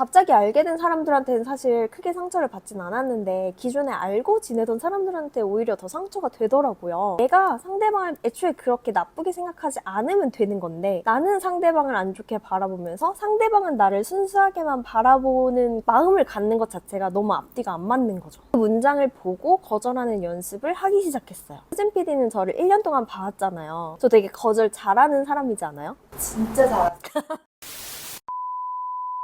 갑자기 알게 된 사람들한테는 사실 크게 상처를 받진 않았는데 기존에 알고 지내던 사람들한테 오히려 더 상처가 되더라고요. 내가 상대방을 애초에 그렇게 나쁘게 생각하지 않으면 되는 건데 나는 상대방을 안 좋게 바라보면서 상대방은 나를 순수하게만 바라보는 마음을 갖는 것 자체가 너무 앞뒤가 안 맞는 거죠. 그 문장을 보고 거절하는 연습을 하기 시작했어요. 수진 PD는 저를 1년 동안 봐왔잖아요. 저 되게 거절 잘하는 사람이지 않아요? 진짜 잘.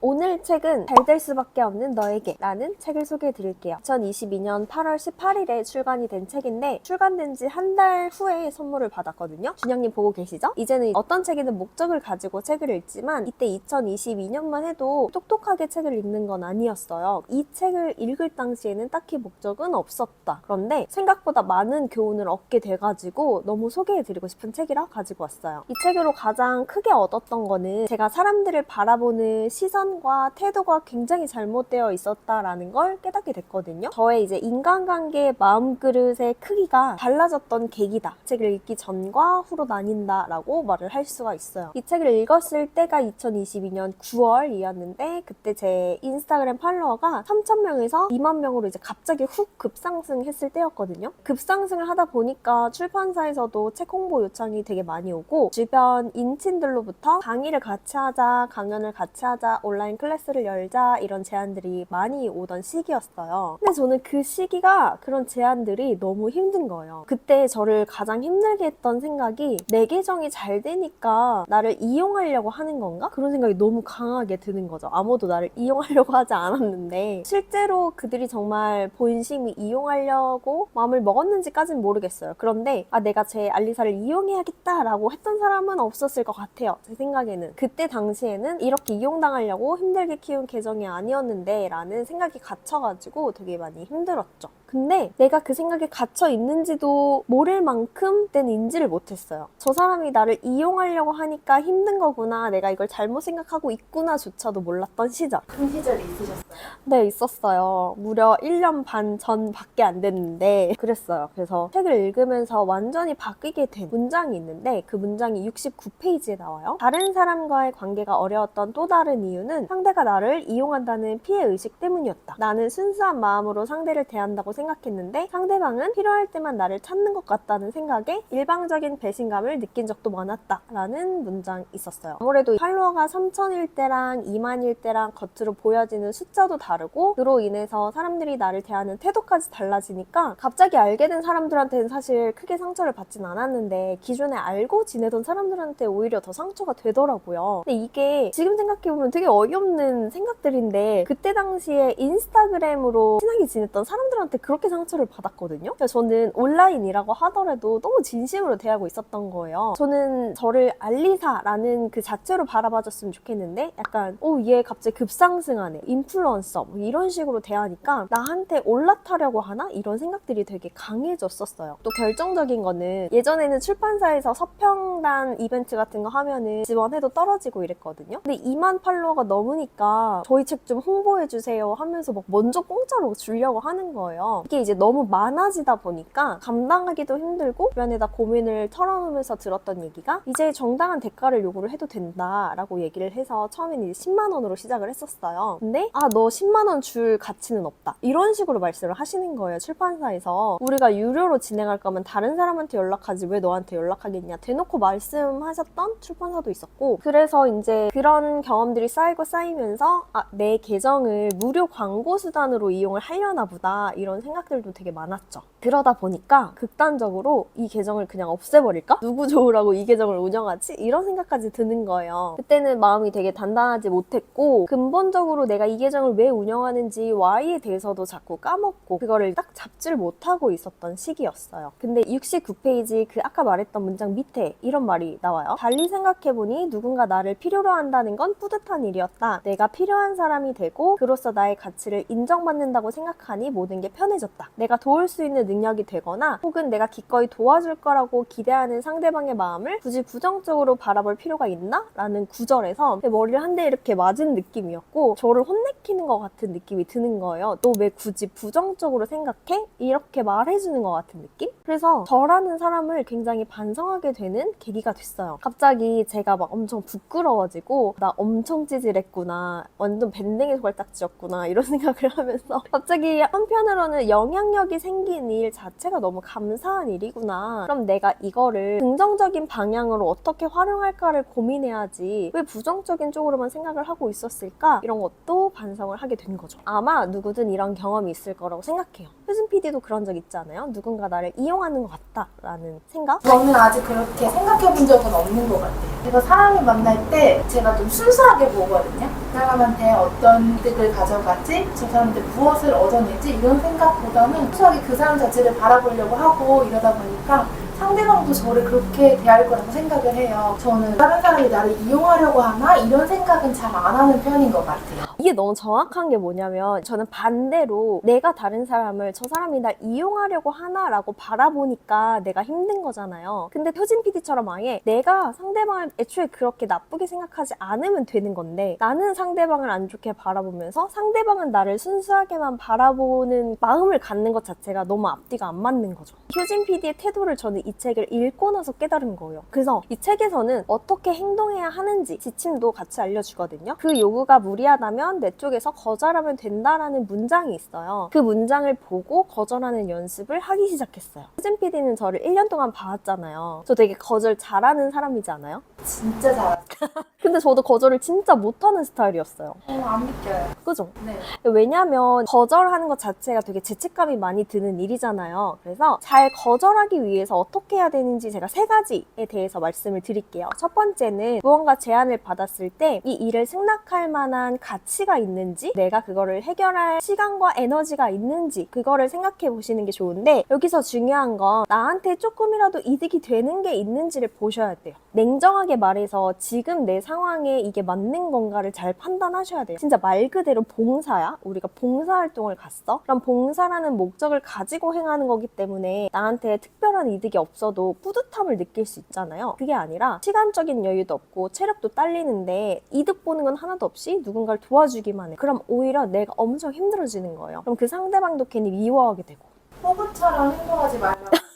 오늘 책은 잘 될 수밖에 없는 너에게 라는 책을 소개해 드릴게요. 2022년 8월 18일에 출간이 된 책인데 출간된 지 한 달 후에 선물을 받았거든요. 준영님 보고 계시죠? 이제는 어떤 책이든 목적을 가지고 책을 읽지만 이때 2022년만 해도 똑똑하게 책을 읽는 건 아니었어요. 이 책을 읽을 당시에는 딱히 목적은 없었다. 그런데 생각보다 많은 교훈을 얻게 돼가지고 너무 소개해 드리고 싶은 책이라 가지고 왔어요. 이 책으로 가장 크게 얻었던 거는 제가 사람들을 바라보는 시선 과 태도가 굉장히 잘못되어 있었다라는 걸 깨닫게 됐거든요. 저의 이제 인간관계 마음그릇의 크기가 달라졌던 계기다. 책을 읽기 전과 후로 나뉜다라고 말을 할 수가 있어요. 이 책을 읽었을 때가 2022년 9월이었는데 그때 제 인스타그램 팔로워가 3,000명에서 2만 명으로 이제 갑자기 훅 급상승했을 때였거든요. 급상승을 하다 보니까 출판사에서도 책 홍보 요청이 되게 많이 오고 주변 인친들로부터 강의를 같이 하자, 강연을 같이 하자, 온라인 클래스를 열자 이런 제안들이 많이 오던 시기였어요. 근데 저는 그 시기가 그런 제안들이 너무 힘든 거예요. 그때 저를 가장 힘들게 했던 생각이 내 계정이 잘 되니까 나를 이용하려고 하는 건가? 그런 생각이 너무 강하게 드는 거죠. 아무도 나를 이용하려고 하지 않았는데 실제로 그들이 정말 본심이 이용하려고 마음을 먹었는지까지는 모르겠어요. 그런데 아 내가 제 알리사를 이용해야겠다라고 했던 사람은 없었을 것 같아요. 제 생각에는 그때 당시에는 이렇게 이용당하려고 힘들게 키운 계정이 아니었는데 라는 생각이 갇혀가지고 되게 많이 힘들었죠. 근데 내가 그 생각에 갇혀 있는지도 모를 만큼 땐 인지를 못했어요. 저 사람이 나를 이용하려고 하니까 힘든 거구나. 내가 이걸 잘못 생각하고 있구나조차도 몰랐던 시절. 그 시절이 있으셨어요? 네, 있었어요. 무려 1년 반 전밖에 안 됐는데 그랬어요. 그래서 책을 읽으면서 완전히 바뀌게 된 문장이 있는데 그 문장이 69페이지에 나와요. 다른 사람과의 관계가 어려웠던 또 다른 이유는 상대가 나를 이용한다는 피해 의식 때문이었다. 나는 순수한 마음으로 상대를 대한다고 생각했는데 상대방은 필요할 때만 나를 찾는 것 같다는 생각에 일방적인 배신감을 느낀 적도 많았다 라는 문장이 있었어요. 아무래도 팔로워가 3천일 때랑 2만일 때랑 겉으로 보여지는 숫자도 다르고 그로 인해서 사람들이 나를 대하는 태도까지 달라지니까 갑자기 알게 된 사람들한테는 사실 크게 상처를 받진 않았는데 기존에 알고 지내던 사람들한테 오히려 더 상처가 되더라고요. 근데 이게 지금 생각해보면 되게 어이 없는 생각들인데 그때 당시에 인스타그램으로 친하게 지냈던 사람들한테 그렇게 상처를 받았거든요. 그래서 저는 온라인이라고 하더라도 너무 진심으로 대하고 있었던 거예요. 저는 저를 알리사라는 그 자체로 바라봐줬으면 좋겠는데 약간 오 얘 갑자기 급상승하네 인플루언서 뭐 이런 식으로 대하니까 나한테 올라타려고 하나 이런 생각들이 되게 강해졌었어요. 또 결정적인 거는 예전에는 출판사에서 서평단 이벤트 같은 거 하면은 지원해도 떨어지고 이랬거든요. 근데 2만 팔로워가 넘으니까 저희 책 좀 홍보해주세요 하면서 막 먼저 공짜로 주려고 하는 거예요. 이게 이제 너무 많아지다 보니까 감당하기도 힘들고 주변에다 고민을 털어놓으면서 들었던 얘기가 이제 정당한 대가를 요구를 해도 된다라고 얘기를 해서 처음에는 이제 10만 원으로 시작을 했었어요. 근데 아 너 10만 원 줄 가치는 없다. 이런 식으로 말씀을 하시는 거예요. 출판사에서 우리가 유료로 진행할 거면 다른 사람한테 연락하지 왜 너한테 연락하겠냐 대놓고 말씀하셨던 출판사도 있었고 그래서 이제 그런 경험들이 쌓이고 쌓이면서 아 내 계정을 무료 광고 수단으로 이용을 하려나 보다 이런 생각들도 되게 많았죠. 그러다 보니까 극단적으로 이 계정을 그냥 없애버릴까? 누구 좋으라고 이 계정을 운영하지? 이런 생각까지 드는 거예요. 그때는 마음이 되게 단단하지 못했고 근본적으로 내가 이 계정을 왜 운영하는지 Y에 대해서도 자꾸 까먹고 그거를 딱 잡지를 못하고 있었던 시기였어요. 근데 69페이지 그 아까 말했던 문장 밑에 이런 말이 나와요. 달리 생각해보니 누군가 나를 필요로 한다는 건 뿌듯한 일이었다. 내가 필요한 사람이 되고 그로서 나의 가치를 인정받는다고 생각하니 모든 게 편해졌다. 내가 도울 수 있는 능력이 되거나 혹은 내가 기꺼이 도와줄 거라고 기대하는 상대방의 마음을 굳이 부정적으로 바라볼 필요가 있나? 라는 구절에서 내 머리를 한 대 이렇게 맞은 느낌이었고 저를 혼내키는 것 같은 느낌이 드는 거예요. 너 왜 굳이 부정적으로 생각해? 이렇게 말해주는 것 같은 느낌? 그래서 저라는 사람을 굉장히 반성하게 되는 계기가 됐어요. 갑자기 제가 막 엄청 부끄러워지고 나 엄청 찌질해 이랬구나. 완전 밴댕이 소갈딱지였구나. 이런 생각을 하면서 갑자기 한편으로는 영향력이 생긴 일 자체가 너무 감사한 일이구나. 그럼 내가 이거를 긍정적인 방향으로 어떻게 활용할까를 고민해야지. 왜 부정적인 쪽으로만 생각을 하고 있었을까? 이런 것도 반성을 하게 된 거죠. 아마 누구든 이런 경험이 있을 거라고 생각해요. 효진 PD도 그런 적 있지 않아요? 누군가 나를 이용하는 것 같다라는 생각? 저는 아직 그렇게 생각해 본 적은 없는 것 같아요. 제가 사람을 만날 때 제가 좀 순수하게 보거든요. 그 사람한테 어떤 득을 가져가지, 저 사람한테 무엇을 얻어내지 이런 생각보다는 순수하게 그 사람 자체를 바라보려고 하고 이러다 보니까 상대방도 저를 그렇게 대할 거라고 생각을 해요. 저는 다른 사람이 나를 이용하려고 하나 이런 생각은 잘 안 하는 편인 것 같아요. 이게 너무 정확한 게 뭐냐면 저는 반대로 내가 다른 사람을 저 사람이 날 이용하려고 하나라고 바라보니까 내가 힘든 거잖아요. 근데 효진 PD처럼 아예 내가 상대방을 애초에 그렇게 나쁘게 생각하지 않으면 되는 건데 나는 상대방을 안 좋게 바라보면서 상대방은 나를 순수하게만 바라보는 마음을 갖는 것 자체가 너무 앞뒤가 안 맞는 거죠. 효진 PD의 태도를 저는 이 책을 읽고 나서 깨달은 거예요. 그래서 이 책에서는 어떻게 행동해야 하는지 지침도 같이 알려주거든요. 그 요구가 무리하다면 내 쪽에서 거절하면 된다라는 문장이 있어요. 그 문장을 보고 거절하는 연습을 하기 시작했어요. 효진 PD는 저를 1년 동안 봐왔잖아요. 저 되게 거절 잘하는 사람이지 않아요? 진짜 잘하죠. 근데 저도 거절을 진짜 못하는 스타일이었어요. 어, 안 믿겨요. 그죠? 네. 왜냐면 거절하는 것 자체가 되게 죄책감이 많이 드는 일이잖아요. 그래서 잘 거절하기 위해서 어떻게 해야 되는지 제가 세 가지에 대해서 말씀을 드릴게요. 첫 번째는 무언가 제안을 받았을 때 이 일을 승낙할 만한 가치 가 있는지 내가 그거를 해결할 시간과 에너지가 있는지 그거를 생각해 보시는 게 좋은데 여기서 중요한 건 나한테 조금이라도 이득이 되는 게 있는지를 보셔야 돼요. 냉정하게 말해서 지금 내 상황에 이게 맞는 건가를 잘 판단하셔야 돼요. 진짜 말 그대로 봉사야. 우리가 봉사 활동을 갔어. 그럼 봉사라는 목적을 가지고 행하는 거기 때문에 나한테 특별한 이득이 없어도 뿌듯함을 느낄 수 있잖아요. 그게 아니라 시간적인 여유도 없고 체력도 딸리는데 이득 보는 건 하나도 없이 누군가를 도와주 기만 해. 그럼 오히려 내가 엄청 힘들어지는 거예요. 그럼 그 상대방도 괜히 미워하게 되고. 호구처럼 행동하지 말라고.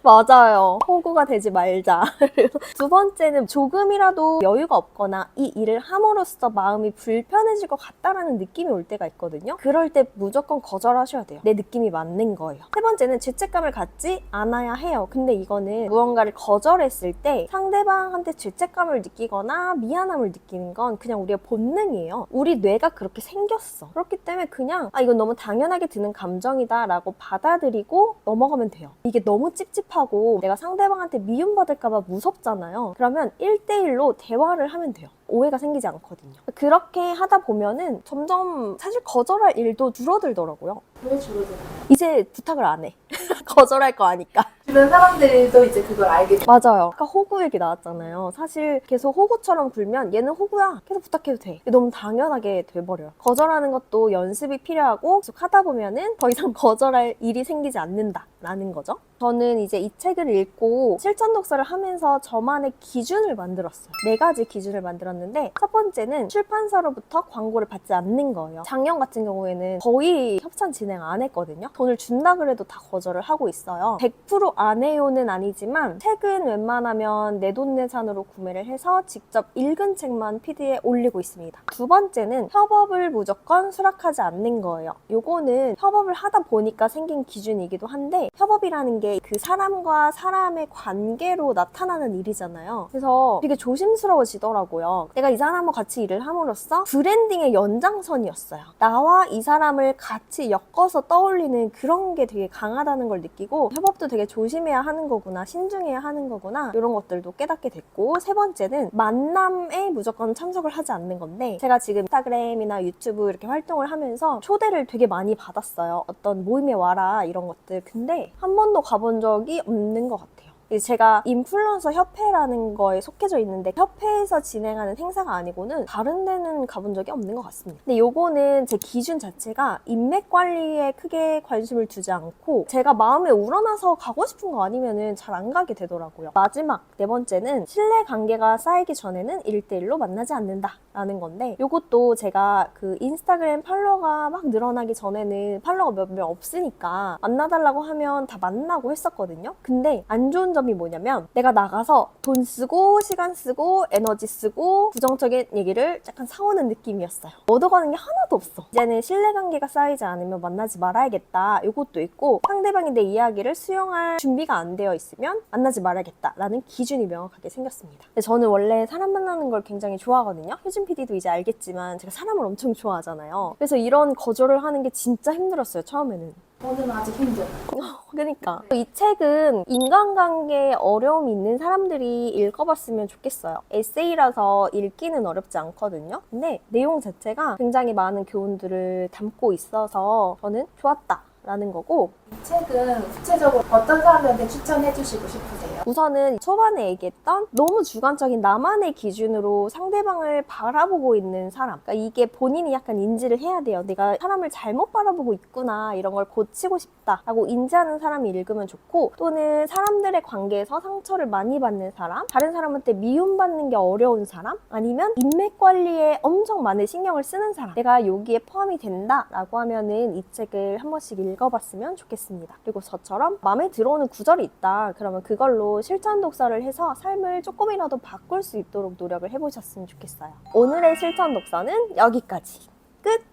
맞아요. 호구가 되지 말자. 두 번째는 조금이라도 여유가 없거나 이 일을 함으로써 마음이 불편해질 것 같다라는 느낌이 올 때가 있거든요. 그럴 때 무조건 거절하셔야 돼요. 내 느낌이 맞는 거예요. 세 번째는 죄책감을 갖지 않아야 해요. 근데 이거는 무언가를 거절했을 때 상대방한테 죄책감을 느끼거나 미안함을 느끼는 건 그냥 우리의 본능이에요. 우리 뇌가 그렇게 생겼어. 그렇기 때문에 그냥 아 이건 너무 당연하게 드는 감정이다라고 받아들이고 넘어가면 돼요. 이게 너무 찝찝 하고 내가 상대방한테 미움받을까봐 무섭잖아요. 그러면 1대1로 대화를 하면 돼요. 오해가 생기지 않거든요. 그렇게 하다 보면은 점점 사실 거절할 일도 줄어들더라고요. 왜 줄어드나요? 이제 부탁을 안 해. 거절할 거 아니까. 주변 사람들도 이제 그걸 알게 돼. 맞아요. 아까 호구 얘기 나왔잖아요. 사실 계속 호구처럼 굴면 얘는 호구야. 계속 부탁해도 돼. 너무 당연하게 돼버려요. 거절하는 것도 연습이 필요하고 계속 하다 보면은 더 이상 거절할 일이 생기지 않는다라는 거죠. 저는 이제 이 책을 읽고 실천 독서를 하면서 저만의 기준을 만들었어요. 네 가지 기준을 만들었는데 첫 번째는 출판사로부터 광고를 받지 않는 거예요. 작년 같은 경우에는 거의 협찬 진행 안 했거든요. 돈을 준다 그래도 다 거절을 하고 있어요. 100%안 해요는 아니지만 책은 웬만하면 내돈내산으로 구매를 해서 직접 읽은 책만 PD에 올리고 있습니다. 두 번째는 협업을 무조건 수락하지 않는 거예요. 요거는 협업을 하다 보니까 생긴 기준이기도 한데 협업이라는 게 그 사람과 사람의 관계로 나타나는 일이잖아요. 그래서 되게 조심스러워지더라고요. 내가 이 사람과 같이 일을 함으로써 브랜딩의 연장선이었어요. 나와 이 사람을 같이 엮어서 떠올리는 그런 게 되게 강하다는 걸 느끼고 협업도 되게 조심 해야 하는 거구나, 신중해야 하는 거구나 이런 것들도 깨닫게 됐고 세 번째는 만남에 무조건 참석을 하지 않는 건데 제가 지금 인스타그램이나 유튜브 이렇게 활동을 하면서 초대를 되게 많이 받았어요. 어떤 모임에 와라 이런 것들. 근데 한 번도 가본 적이 없는 것 같아요. 제가 인플루언서 협회라는 거에 속해져 있는데 협회에서 진행하는 행사가 아니고는 다른 데는 가본 적이 없는 것 같습니다. 근데 요거는 제 기준 자체가 인맥 관리에 크게 관심을 두지 않고 제가 마음에 우러나서 가고 싶은 거 아니면은 잘 안 가게 되더라고요. 마지막 네 번째는 신뢰 관계가 쌓이기 전에는 1대1로 만나지 않는다라는 건데 요것도 제가 그 인스타그램 팔로워가 막 늘어나기 전에는 팔로워가 몇명 없으니까 만나달라고 하면 다 만나고 했었거든요. 근데 안 좋은 점 점이 뭐냐면 내가 나가서 돈 쓰고 시간 쓰고 에너지 쓰고 부정적인 얘기를 약간 사오는 느낌이었어요. 얻어가는 게 하나도 없어. 이제는 신뢰관계가 쌓이지 않으면 만나지 말아야겠다. 이것도 있고 상대방이 내 이야기를 수용할 준비가 안 되어 있으면 만나지 말아야겠다라는 기준이 명확하게 생겼습니다. 저는 원래 사람 만나는 걸 굉장히 좋아하거든요. 효진 PD도 이제 알겠지만 제가 사람을 엄청 좋아하잖아요. 그래서 이런 거절을 하는 게 진짜 힘들었어요. 처음에는. 저는 아직 힘들어요. 그러니까 이 책은 인간관계에 어려움이 있는 사람들이 읽어봤으면 좋겠어요. 에세이라서 읽기는 어렵지 않거든요. 근데 내용 자체가 굉장히 많은 교훈들을 담고 있어서 저는 좋았다 라는 거고 이 책은 구체적으로 어떤 사람들한테 추천해 주시고 싶으세요? 우선은 초반에 얘기했던 너무 주관적인 나만의 기준으로 상대방을 바라보고 있는 사람. 그러니까 이게 본인이 약간 인지를 해야 돼요. 내가 사람을 잘못 바라보고 있구나. 이런 걸 고치고 싶다 라고 인지하는 사람이 읽으면 좋고 또는 사람들의 관계에서 상처를 많이 받는 사람, 다른 사람한테 미움받는 게 어려운 사람, 아니면 인맥 관리에 엄청 많은 신경을 쓰는 사람. 내가 여기에 포함이 된다 라고 하면은 이 책을 한 번씩 읽어봤으면 좋겠습 니다. 그리고 저처럼 마음에 들어오는 구절이 있다. 그러면 그걸로 실천 독서를 해서 삶을 조금이라도 바꿀 수 있도록 노력을 해보셨으면 좋겠어요. 오늘의 실천 독서는 여기까지. 끝!